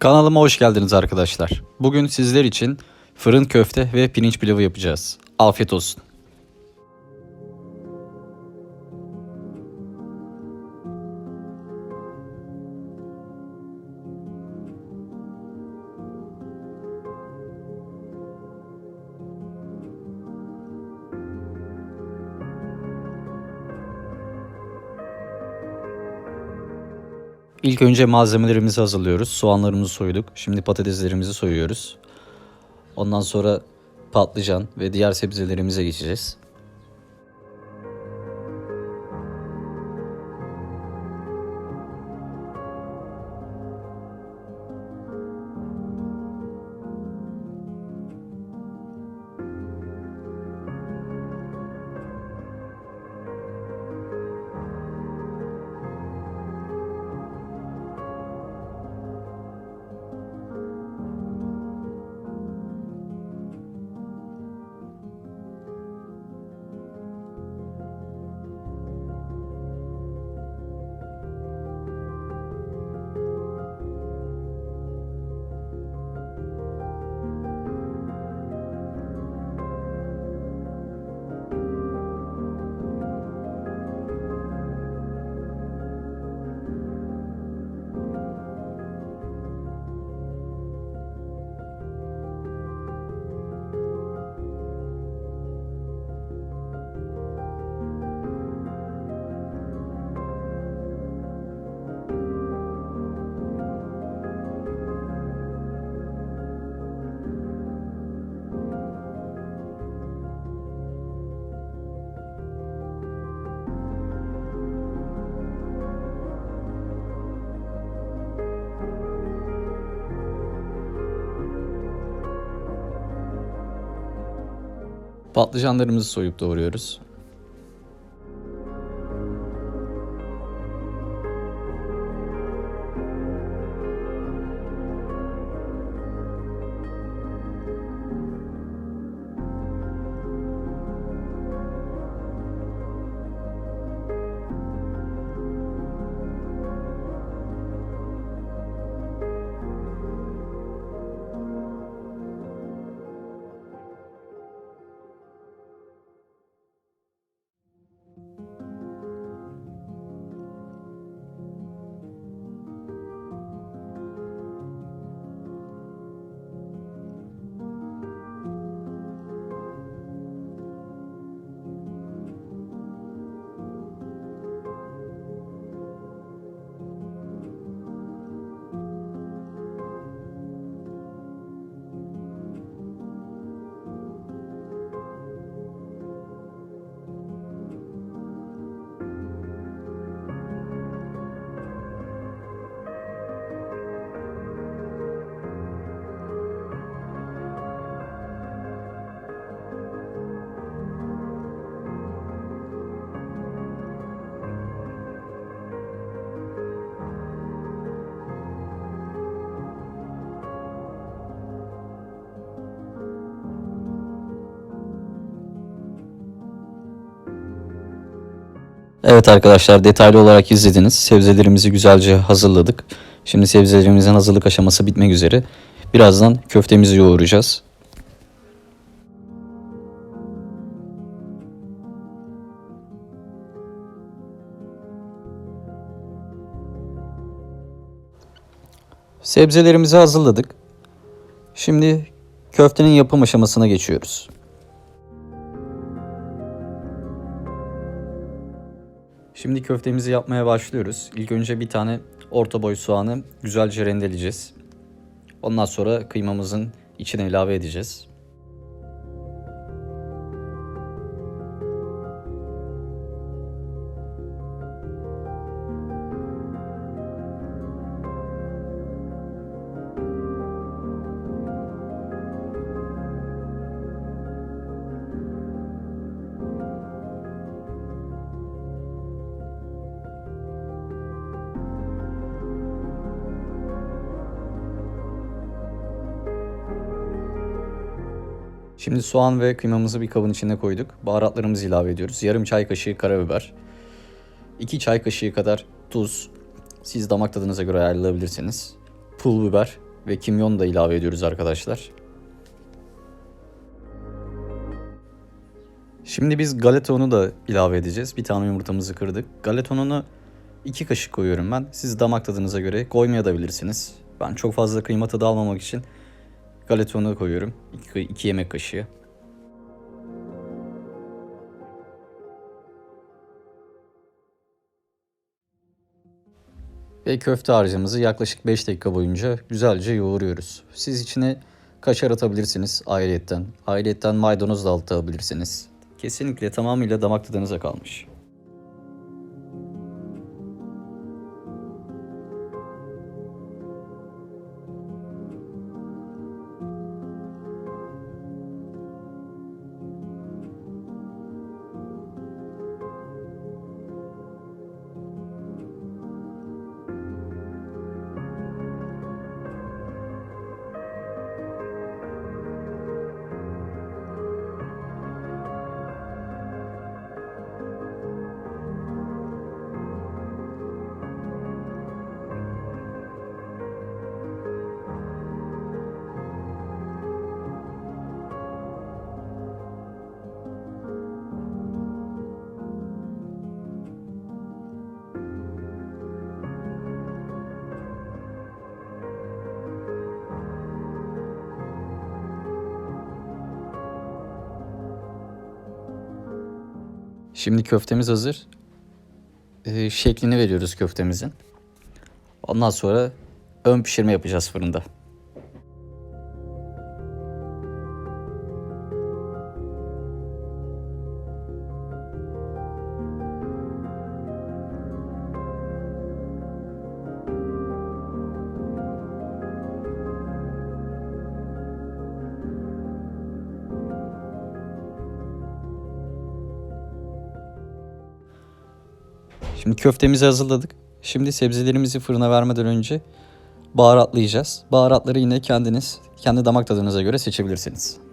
Kanalıma hoş geldiniz arkadaşlar. Bugün sizler için fırın köfte ve pirinç pilavı yapacağız. Afiyet olsun. İlk önce malzemelerimizi hazırlıyoruz. Soğanlarımızı soyduk. Şimdi patateslerimizi soyuyoruz. Ondan sonra patlıcan ve diğer sebzelerimize geçeceğiz. Patlıcanlarımızı soyup doğruyoruz. Evet arkadaşlar detaylı olarak izlediniz. Sebzelerimizi güzelce hazırladık. Şimdi sebzelerimizin hazırlık aşaması bitmek üzere. Birazdan köftemizi yoğuracağız. Sebzelerimizi hazırladık. Şimdi köftenin yapım aşamasına geçiyoruz. Şimdi köftemizi yapmaya başlıyoruz. İlk önce bir tane orta boy soğanı güzelce rendeleyeceğiz. Ondan sonra kıymamızın içine ilave edeceğiz. Şimdi soğan ve kıymamızı bir kabın içine koyduk. Baharatlarımızı ilave ediyoruz. Yarım çay kaşığı karabiber. 2 çay kaşığı kadar tuz. Siz damak tadınıza göre ayarlayabilirsiniz. Pul biber ve kimyon da ilave ediyoruz arkadaşlar. Şimdi biz galeta unu da ilave edeceğiz. Bir tane yumurtamızı kırdık. Galeta ununu 2 kaşık koyuyorum ben. Siz damak tadınıza göre koymaya da bilirsiniz. Ben çok fazla kıyma tadı almamak için galeta unu koyuyorum. 2 yemek kaşığı. Ve köfte harcımızı yaklaşık 5 dakika boyunca güzelce yoğuruyoruz. Siz içine kaşar atabilirsiniz ayrıyetten. Ayrıyetten maydanoz da atabilirsiniz. Kesinlikle tamamıyla damak tadınıza kalmış. Şimdi köftemiz hazır. Ee, şeklini veriyoruz köftemizin. Ondan sonra ön pişirme yapacağız fırında. Şimdi köftemizi hazırladık. Şimdi sebzelerimizi fırına vermeden önce baharatlayacağız. Baharatları yine kendiniz kendi damak tadınıza göre seçebilirsiniz.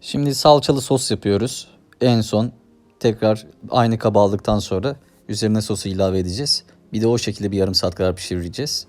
Şimdi salçalı sos yapıyoruz. En son tekrar aynı kaba aldıktan sonra üzerine sosu ilave edeceğiz. Bir de o şekilde bir yarım saat kadar pişireceğiz.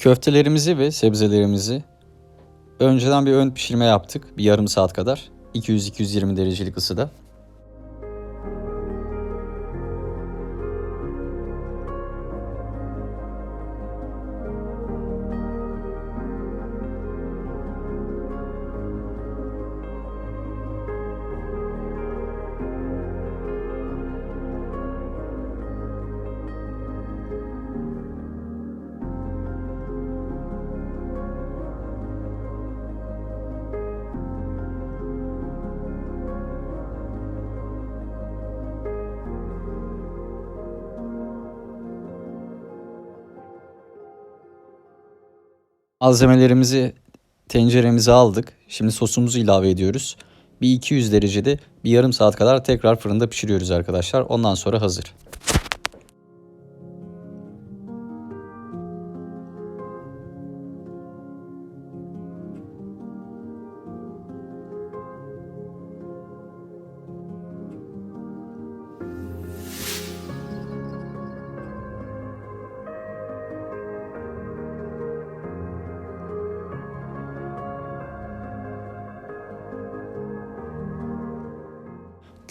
Köftelerimizi ve sebzelerimizi önceden bir ön pişirme yaptık. Bir yarım saat kadar. 200-220 derecelik ısıda. Malzemelerimizi tenceremize aldık. Şimdi sosumuzu ilave ediyoruz. Bir 200 derecede bir yarım saat kadar tekrar fırında pişiriyoruz arkadaşlar. Ondan sonra hazır.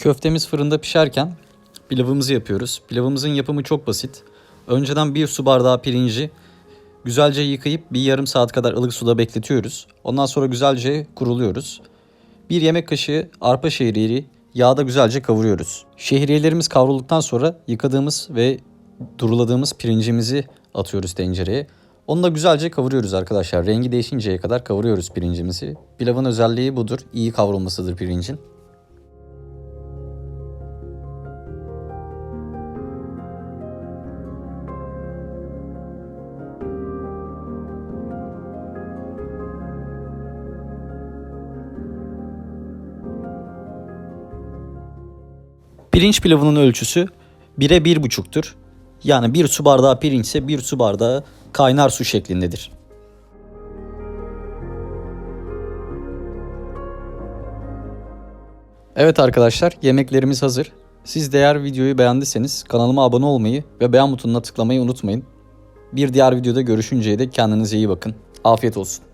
Köftemiz fırında pişerken pilavımızı yapıyoruz. Pilavımızın yapımı çok basit. Önceden bir su bardağı pirinci güzelce yıkayıp bir yarım saat kadar ılık suda bekletiyoruz. Ondan sonra güzelce kuruluyoruz. Bir yemek kaşığı arpa şehriyeli yağda güzelce kavuruyoruz. Şehriyelerimiz kavrulduktan sonra yıkadığımız ve duruladığımız pirincimizi atıyoruz tencereye. Onu da güzelce kavuruyoruz arkadaşlar. Rengi değişinceye kadar kavuruyoruz pirincimizi. Pilavın özelliği budur. İyi kavrulmasıdır pirincin. Pirinç pilavının ölçüsü 1'e 1,5'tur. Yani bir su bardağı pirinçse bir su bardağı kaynar su şeklindedir. Evet arkadaşlar yemeklerimiz hazır. Siz de eğer videoyu beğendiyseniz kanalıma abone olmayı ve beğen butonuna tıklamayı unutmayın. Bir diğer videoda görüşünceye dek kendinize iyi bakın. Afiyet olsun.